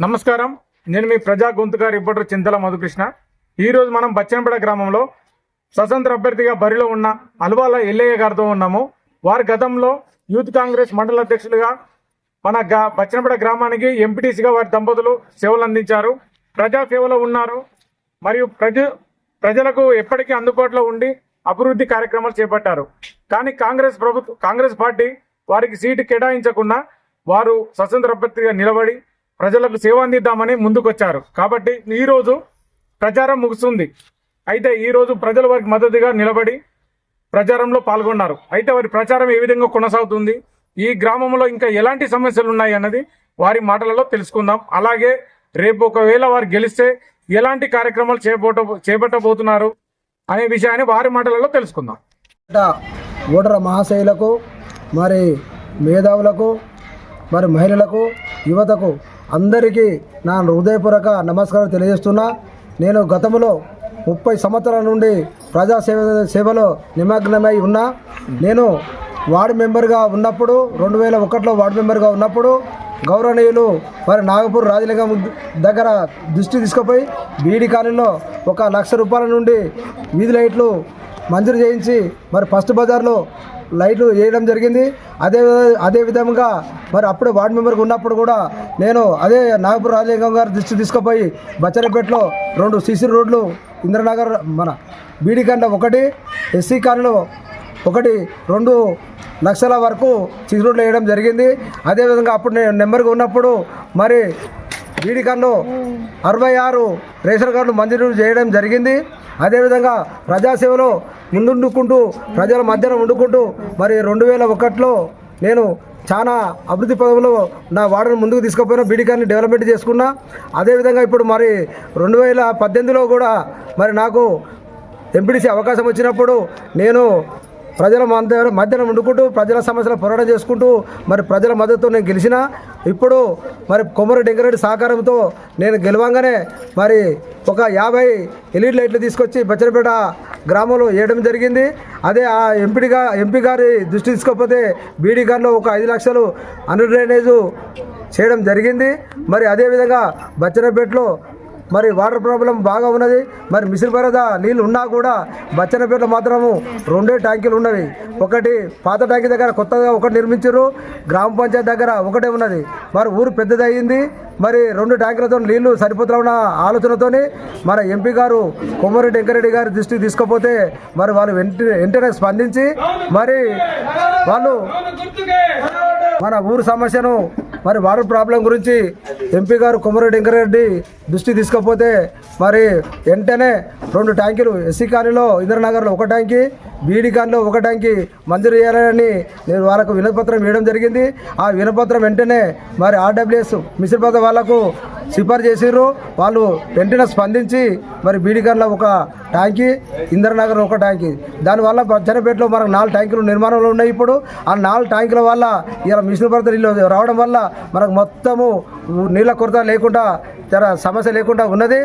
నమస్కారం. నేను మీ ప్రజా గొంతుగా రిపోర్టర్ చింతల మధుకృష్ణ. ఈ రోజు మనం బచ్చనపేట గ్రామంలో స్వతంత్ర అభ్యర్థిగా బరిలో ఉన్న అల్వాల ఎల్లయ్య గారితో ఉన్నాము. వారు గతంలో యూత్ కాంగ్రెస్ మండల అధ్యక్షులుగా మన గా బచ్చనపేట గ్రామానికి ఎంపీటీసీగా వారి దంపతులు సేవలు అందించారు. ప్రజా సేవలో ఉన్నారు. మరియు ప్రజ ప్రజలకు ఎప్పటికీ అందుబాటులో ఉండి అభివృద్ధి కార్యక్రమాలు చేపట్టారు. కానీ కాంగ్రెస్ ప్రభుత్వం కాంగ్రెస్ పార్టీ వారికి సీటు కేటాయించకుండా వారు స్వతంత్ర అభ్యర్థిగా నిలబడి ప్రజలకు సేవ అందిద్దామని ముందుకొచ్చారు. కాబట్టి ఈరోజు ప్రచారం ముగుస్తుంది. అయితే ఈరోజు ప్రజల వారికి మద్దతుగా నిలబడి ప్రచారంలో పాల్గొన్నారు. అయితే వారి ప్రచారం ఏ విధంగా కొనసాగుతుంది? ఈ గ్రామంలో ఇంకా ఎలాంటి సమస్యలు ఉన్నాయి అన్నది వారి మాటలలో తెలుసుకుందాం. అలాగే రేపు ఒకవేళ వారు గెలిస్తే ఎలాంటి కార్యక్రమాలు చేపట్ట చేపట్టబోతున్నారు అనే విషయాన్ని వారి మాటలలో తెలుసుకుందాం. ఇట ఓటర మరి మేధావులకు మరి మహిళలకు యువతకు అందరికీ నా హృదయపూర్వక నమస్కారం తెలియజేస్తున్నా. నేను గతంలో ముప్పై సంవత్సరాల నుండి ప్రజా సేవ సేవలో నిమగ్నమై ఉన్నా. నేను వార్డు మెంబర్గా ఉన్నప్పుడు రెండు వేల ఒకటిలో వార్డు మెంబర్గా ఉన్నప్పుడు గౌరవనీయులు మరి నాగపూర్ రాజలింగం దగ్గర దృష్టి తీసుకుపోయి బీడీ కాలనీలో ఒక లక్ష రూపాయల నుండి వీధి లైట్లు మంజూరు చేయించి మరి ఫస్ట్ బజార్లో లైట్లు వేయడం జరిగింది. అదే అదే విధంగా మరి అప్పుడు వార్డు మెంబర్గా ఉన్నప్పుడు కూడా నేను అదే నాగపూర్ రాజలింగం గారు దృష్టి తీసుకుపోయి బచ్చరపేటలో రెండు సీసీ రోడ్లు ఇంద్రనగర్ మన బీడికండ ఒకటి ఎస్సీ కాలనీలో ఒకటి రెండు లక్షల వరకు సీసీ రోడ్లు వేయడం జరిగింది. అదేవిధంగా అప్పుడు నేను నెంబర్గా ఉన్నప్పుడు మరి బీడికన్లో అరవై ఆరు రేషన్ కార్డులు మంజూరు చేయడం జరిగింది. అదేవిధంగా ప్రజాసేవలో ముందుండుకుంటూ ప్రజల మధ్యన వండుకుంటూ మరి రెండు వేల ఒకటిలో నేను చాలా అభివృద్ధి పదవులు నా వాడను ముందుకు తీసుకుపోయినా బీడికాన్ని డెవలప్మెంట్ చేసుకున్నా. అదేవిధంగా ఇప్పుడు మరి రెండు వేల పద్దెనిమిదిలో కూడా మరి నాకు ఎంపీడీసీ అవకాశం వచ్చినప్పుడు నేను ప్రజల మధ్య మధ్యన వండుకుంటూ ప్రజల సమస్యలు పోరాటం చేసుకుంటూ మరి ప్రజల మద్దతుతో నేను గెలిచిన. ఇప్పుడు మరి కొమ్మరి డెంకరెడ్డి సహకారంతో నేను గెలవంగానే మరి ఒక యాభై ఎల్ఈడి లైట్లు తీసుకొచ్చి బచ్చరపేట గ్రామంలో వేయడం జరిగింది. అదే ఆ ఎంపీగా ఎంపీ గారి దృష్టి తీసుకోకపోతే బీడీ గారిలో ఒక ఐదు లక్షలు అండర్ డ్రైనేజు చేయడం జరిగింది. మరి అదేవిధంగా బచ్చరపేటలో మరి వాటర్ ప్రాబ్లం బాగా ఉన్నది. మరి మిషన్ భరద నీళ్ళు ఉన్నా కూడా బచ్చనపేటలో మాత్రము రెండే ట్యాంకులు ఉన్నవి. ఒకటి పాత ట్యాంక్ దగ్గర కొత్తగా ఒకటి నిర్మించారు గ్రామ పంచాయతీ దగ్గర ఒకటే ఉన్నది. మరి ఊరు పెద్దది అయ్యింది మరి రెండు ట్యాంకులతో నీళ్ళు సరిపోతున్న ఆలోచనతోని మన ఎంపీ గారు కొమ్మరెడ్డి వెంకరెడ్డి గారి దృష్టికి తీసుకపోతే మరి వాళ్ళు వెంటనే వెంటనే స్పందించి మరి వాళ్ళు మన ఊరు సమస్యను మరి వాటర్ ప్రాబ్లం గురించి ఎంపీ గారు కొమరెడ్డి వెంకరెడ్డి దృష్టి తీసుకపోతే మరి వెంటనే రెండు ట్యాంకులు ఎస్సీ కాలనీలో ఇంద్రనగర్లో ఒక ట్యాంకీ బీడి కాలనీలో ఒక ట్యాంకీ మంజూరు చేయాలని నేను వాళ్ళకు వినపత్రం ఇవ్వడం జరిగింది. ఆ వినపత్రం వెంటనే మరి ఆర్డబ్ల్యూఎస్ మిషన్ పద వాళ్ళకు సిఫారు చేసిర్రు. వాళ్ళు వెంటనే స్పందించి మరి బీడికర్లో ఒక ట్యాంకీ ఇంద్రనగర్ ఒక ట్యాంకీ. దానివల్ల బచ్చనపేటలో మనకు నాలుగు ట్యాంకులు నిర్మాణంలో ఉన్నాయి ఇప్పుడు. ఆ నాలుగు ట్యాంకుల వల్ల ఇలా మిషన్ భర్త నీళ్ళు రావడం వల్ల మనకు మొత్తము నీళ్ళ కొరత లేకుండా జర సమస్య లేకుండా ఉన్నది.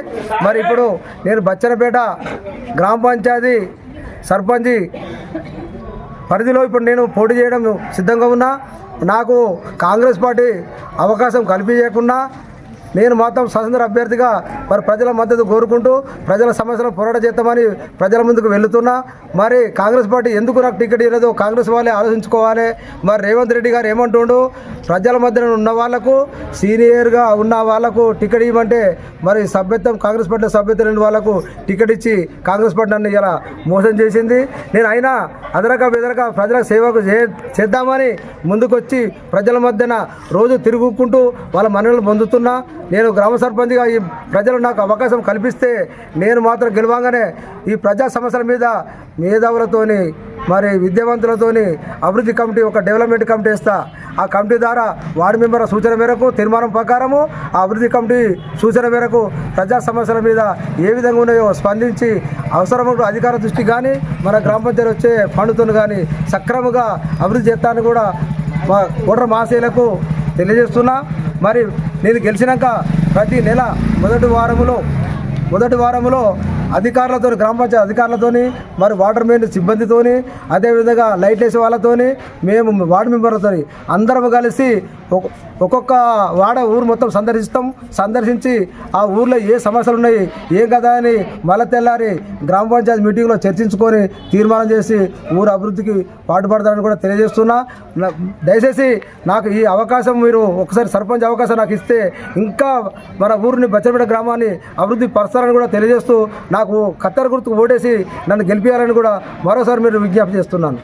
మరి ఇప్పుడు నేను బచ్చనపేట గ్రామ పంచాయతీ సర్పంచి పరిధిలో ఇప్పుడు నేను పోటీ చేయడం సిద్ధంగా ఉన్నా. నాకు కాంగ్రెస్ పార్టీ అవకాశం కల్పించకుండా నేను మాత్రం స్వతంత్ర అభ్యర్థిగా మరి ప్రజల మద్దతు కోరుకుంటూ ప్రజల సమస్యలను పోరాట చేద్దామని ప్రజల ముందుకు వెళుతున్నా. మరి కాంగ్రెస్ పార్టీ ఎందుకు నాకు టికెట్ ఇవ్వలేదు? కాంగ్రెస్ వాళ్ళే ఆలోచించుకోవాలి. మరి రేవంత్ రెడ్డి గారు ఏమంటుండు? ప్రజల మధ్యన ఉన్న వాళ్ళకు సీనియర్గా ఉన్న వాళ్ళకు టికెట్ ఇవ్వమంటే మరి సభ్యత్వం కాంగ్రెస్ పార్టీ సభ్యత్వం లేని వాళ్ళకు టికెట్ ఇచ్చి కాంగ్రెస్ పార్టీ నన్ను ఇలా మోసం చేసింది. నేను అయినా అదరక బెదరక ప్రజలకు సేవకు చే చేద్దామని ముందుకొచ్చి ప్రజల మధ్యన రోజు తిరుగుకుంటూ వాళ్ళ మనల్ని పొందుతున్నా. నేను గ్రామ సర్పంచ్గా ఈ ప్రజలు నాకు అవకాశం కల్పిస్తే నేను మాత్రం గెలవంగానే ఈ ప్రజా సమస్యల మీద మేధావులతోని మరి విద్యావంతులతోని అభివృద్ధి కమిటీ ఒక డెవలప్మెంట్ కమిటీ ఇస్తా ఆ కమిటీ ద్వారా వార్డు మెంబర్ సూచన మేరకు తీర్మానం ప్రకారము ఆ అభివృద్ధి కమిటీ సూచన మేరకు ప్రజా సమస్యల మీద ఏ విధంగా ఉన్నాయో స్పందించి అవసరమైన అధికార దృష్టి కానీ మన గ్రామ పంచాయతీ వచ్చే ఫండ్తో కానీ సక్రమంగా అభివృద్ధి చేస్తానని కూడా మా ఓటర్ మహాశయులకు తెలియజేస్తున్నా. మరి నేను గెలిచినాక ప్రతి నెల మొదటి వారములో మొదటి వారములో అధికారులతో గ్రామ పంచాయతీ అధికారులతోని మరి వాటర్ మెయిన్ సిబ్బందితోని అదేవిధంగా లైట్ వేసే వాళ్ళతోని మేము వార్డు మెంబర్లతోని అందరం కలిసి ఒక్కొక్క వాడ ఊరు మొత్తం సందర్శిస్తాం. సందర్శించి ఆ ఊర్లో ఏ సమస్యలు ఉన్నాయి ఏం కదా అని మళ్ళీ తెల్లారి గ్రామ పంచాయతీ మీటింగ్లో చర్చించుకొని తీర్మానం చేసి ఊరు అభివృద్ధికి పాటుపడతారని కూడా తెలియజేస్తున్నా. దయచేసి నాకు ఈ అవకాశం మీరు ఒకసారి సర్పంచ్ అవకాశం నాకు ఇస్తే ఇంకా మన ఊరిని బచ్చరపేట గ్రామాన్ని అభివృద్ధి పరుస్తారని కూడా తెలియజేస్తూ నాకు కత్తెర గుర్తుకు ఓటేసి నన్ను గెలిపించాలని కూడా మరోసారి మీరు విజ్ఞప్తి చేస్తున్నాను.